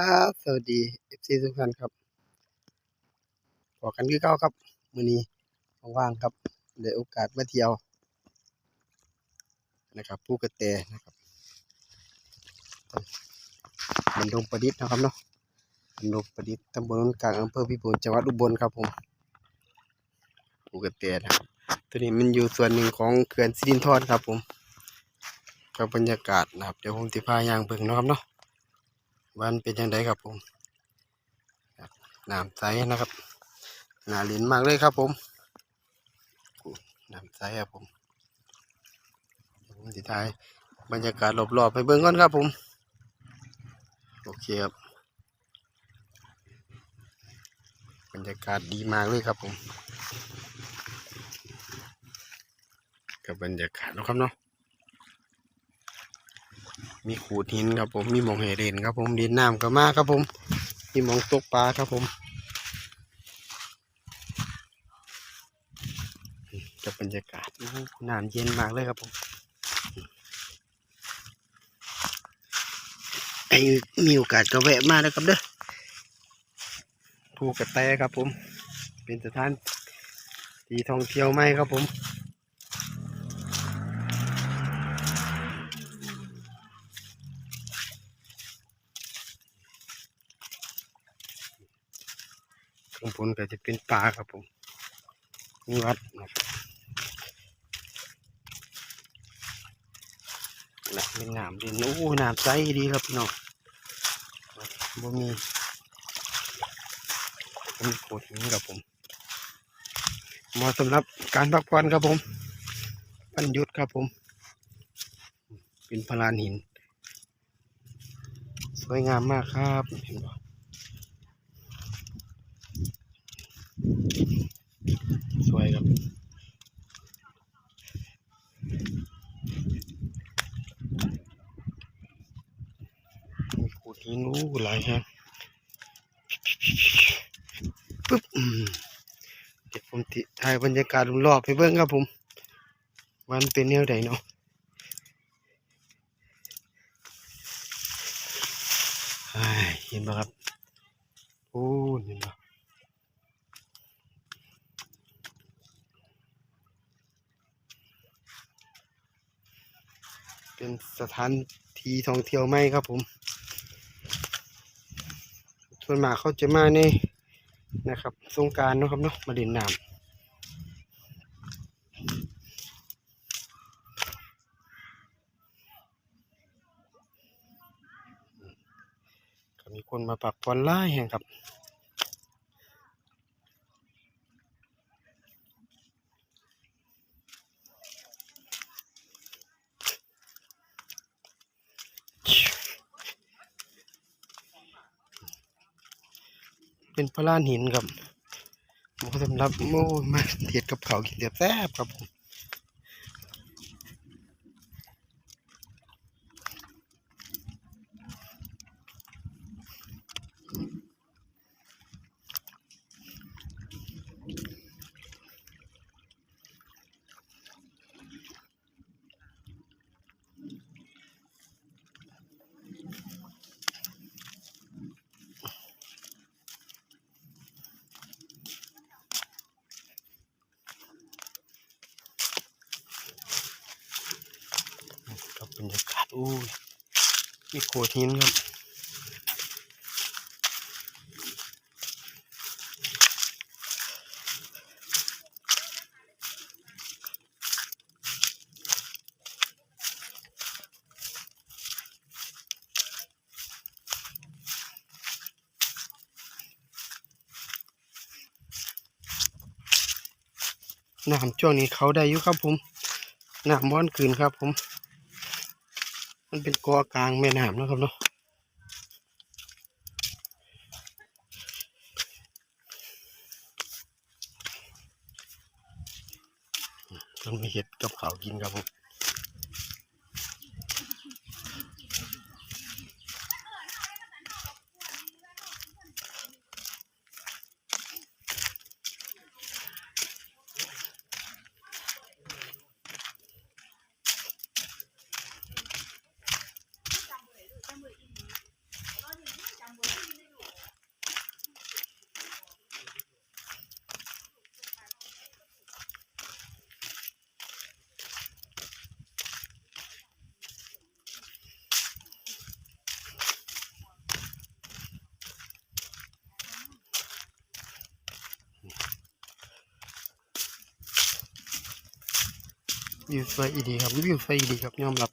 ครับ สวัสดีเอฟซีทุกท่านครับบอกกันคือเก่าครับ มือนี้ว่างๆครับได้โอกาสมาเที่ยว นะครับภูกระแตนะครับบันดงประดิษฐ์นะครับเนาะบันดงประดิษฐ์ตำบลนนกลางอำเภอพิบูลจังหวัดอุบลครับผมภูกระแตนะครับตัวนี้มันอยู่ส่วนหนึ่งของเขื่อนสิรินธรครับผมกับบรรยากาศนะครับเดี๋ยวผมจะพายางเบิ่งนะครับเนาะ วันเป็นยังไงครับผมน้ำใสนะครับหนาลินมากเลยครับผมน้ำใสครับผมผมถ่ายบรรยากาศรอบๆไปเบิ่งก่อนครับผม โอเคครับ บรรยากาศดีมากเลยครับผม กับบรรยากาศนะครับเนาะ มีขูดหินครับผมมีหมองให้เล่นครับผมดินน้ำก็มากครับผม มีหมองตกปลาครับผมกับบรรยากาศหน้ำเย็นมากเลยครับผมไอ้มีโอกาสก็แวะมาแล้วครับเด้อภูกระแตครับผม เป็นสถานที่ท่องเที่ยวไหมครับผม ข้างบนก็จะเป็นป่าครับผมมีวัดนะครับนะเป็นน้ำดินโอ้น้ำใสดีครับพี่น้องบ่มีบ่มีโขดหินครับผมเหมาะสำหรับการพักผ่อนครับผมปันยุดครับผม เป็นพลานหิน สวยงามมากครับเห็นบ่ สวยครับมีขูดหินอู้หลายฮะปึ๊บเดี๋ยวผมติถ่ายบรรยากาศรอบๆให้เบิ่งครับผม วันเป็นแนวใดเนาะอ้ายเห็นปะครับ โอ้เห็นปะ เป็นสถานที่ท่องเที่ยวไหมครับผม ส่วนมากเขาจะมาในนะครับสงการนะครับเนาะมาเล่นน้ำมีคนมาปักผ่อนล่าแห่งครับ เป็นพระลานหินครับผมสำหรับโม่มาเทียดกับเขาวกินแซ่บครับผม โอ้ยมีโขดหินครับน้ำช่วงนี้เขาได้อยู่ครับผมน้ำม้อนคืนครับผม มันเป็นกอกลางแม่น้ำนะครับเนาะต้องไปเห็ดกับเขากินครับผม วิวสวยอีดีครับวิวสวยอีดีครับยอมรับ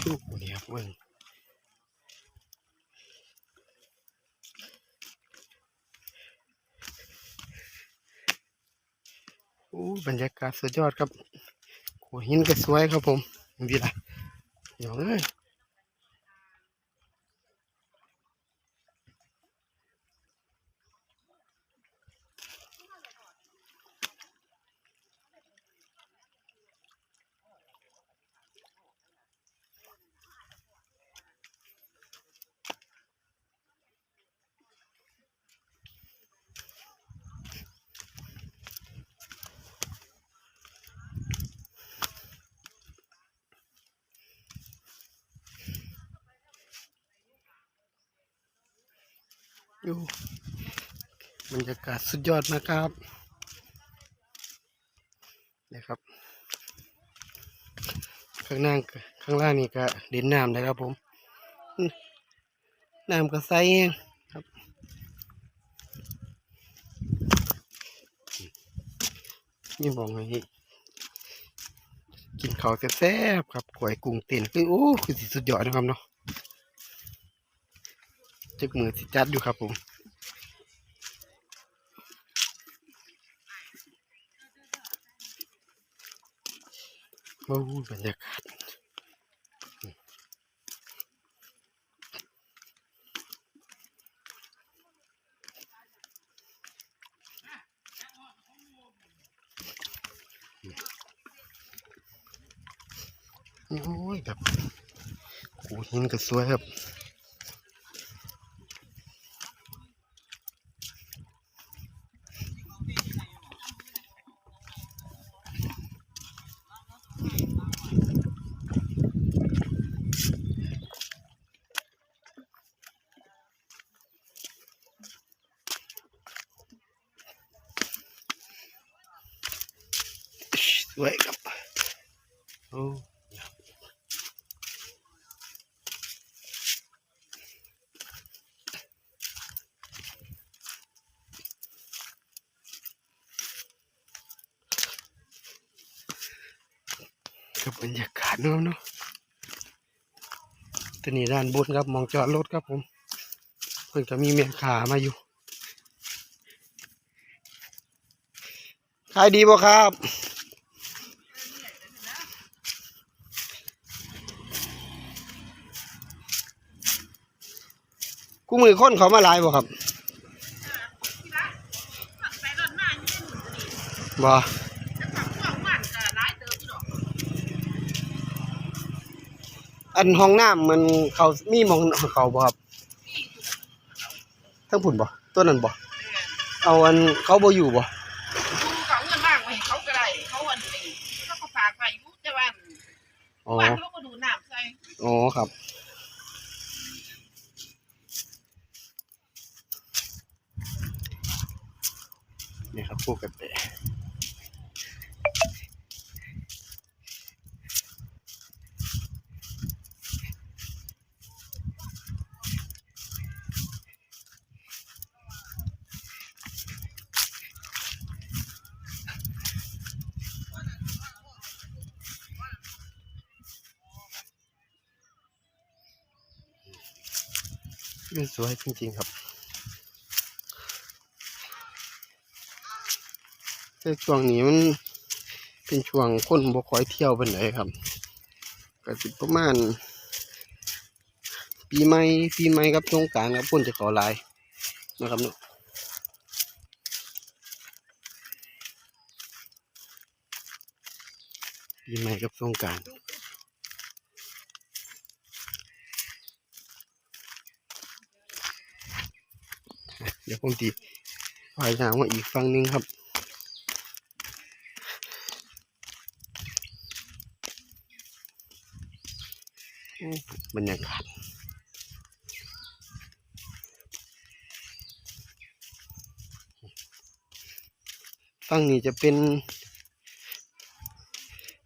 โอ้โหนี่ครับเบิ่งโอ้บรรยากาศสุดยอดครับโหัวหินก็สวยครับผมดีละเดี๋ยวเอ้ย อยู่บรรยากาศสุดยอดนะครับนะครับข้างหน้าก็ข้างล่างนี่ก็เด่นน้ำนะครับผมน้ำก็ใสเองครับนี่บอกไงกินข้าวแซ่บๆครับกล้วยกุ้งเต้นคือโอ้คือสิสุดยอดนะครับเนาะ จึกมือสิจัดอยู่ครับผมว้วบรรยากาศโอ้ยแบบโอ้หินก็สวยครับ สวยครับโอ้กับบรรยากาศเนาะเนาะตัวนี้ด้านบนครับมองจอดรถครับผมเพิ่นก็มีแม่ขามาอยู่ขายดีบ่ครับ กูมือคนเขามาหลายบ่ครับไปรถมาอยู่ในหมู่บ่จะขับพวกมันก็หลายเติบอยู่ดอกอันห้องน้ำมันเขามีหมองเขาบ่ครับทั้งผุนบ่ตัวนั้นบ่เอาอันเขาบ่อยู่บ่ดูเขาเงินบ้างไว้ให้เขาก็ได้เขาวันนี้เขาก็ฝากไว้อยู่แต่ว่าอ๋อวันเขาก็ดูน้ำใส่อ๋อครับ นี่ครับพวกกระแตมันสวยจริงๆครับ แต่ช่วงนี้มันเป็นช่วงคนบ่คอยเที่ยวเป็นไหนครับก็สิประมาณ ปีใหม่ปีใหม่กับสงกรารครับคนจะขอลายนะครับเนาะปีใหม่กับสงกรารเดี๋ยวผมตีพายทางมาอีกฝั่งหนึงครับ โอ้ บรรยากาศฝั่งนี้จะเป็น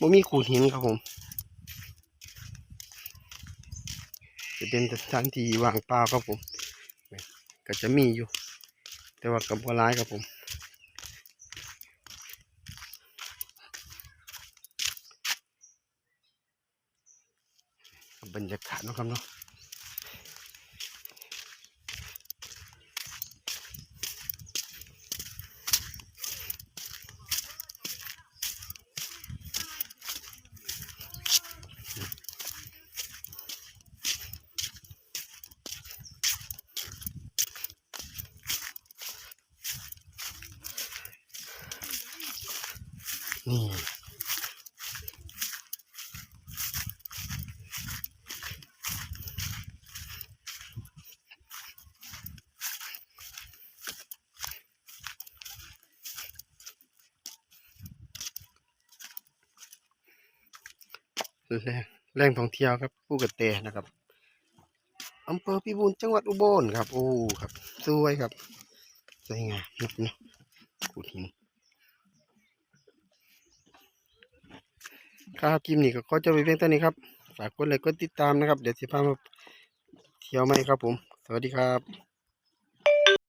บ่มีขูดหินครับผมเป็นเป็นสถานที่ว่างเปล่าครับผม ก็จะมีอยู่ แต่ว่ากับบัวร้ายครับผม บรรยากาศนะครับเนาะนี่ แหล่งแหล่งท่องเที่ยวครับผู้กระเตนะครับอำเภอพิบูลจังหวัดอุบลครับ โอ้ครับ สวยครับสวยงามนะเนาะกูหินครับคลิปนี้ก็ขอจบไปเพียงเท่านี้ครับ ฝากกดไลค์กดติดตามนะครับ เดี๋ยวสิพามาเที่ยวใหม่ครับผม สวัสดีครับ